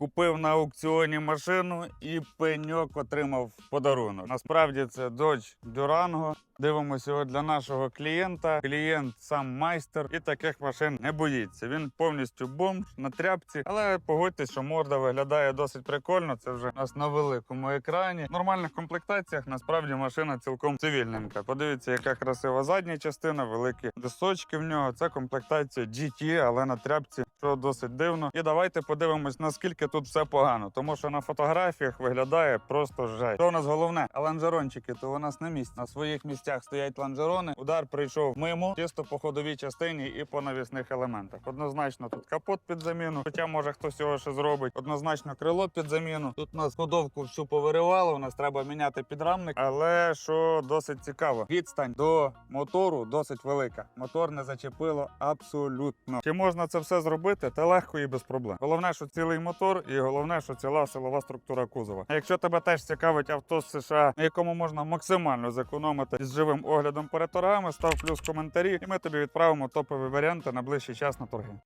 Купив на аукціоні машину і пеньок отримав подарунок. Насправді це Dodge Durango. Дивимося його для нашого клієнта. Клієнт сам майстер і таких машин не боїться. Він повністю бомж на тряпці, але погодьтесь, що морда виглядає досить прикольно. Це вже у нас на великому екрані. В нормальних комплектаціях насправді машина цілком цивільненька. Подивіться, яка красива задня частина, великі досочки в нього. Це комплектація GT, але на тряпці, що досить дивно. І давайте подивимось, наскільки тут все погано, тому що на фотографіях виглядає просто жесть. Що у нас головне? А ланжерончики, то у нас на місці. На своїх місцях стоять ланжерони. Удар прийшов мимо, чисто по ходовій частині і по навісних елементах. Однозначно тут капот під заміну. Хоча може хтось його ще зробить. Однозначно крило під заміну. Тут у нас ходовку всю повиривало. У нас треба міняти підрамник. Але що досить цікаво, відстань до мотору досить велика. Мотор не зачепило абсолютно. Чи можна це все зробити? Та легко і без проблем. Головне, що цілий мотор, і головне, що ціла силова структура кузова. Якщо тебе теж цікавить авто з США, на якому можна максимально зекономити з живим оглядом перед торгами, став плюс коментарі, і ми тобі відправимо топові варіанти на ближчий час на торги.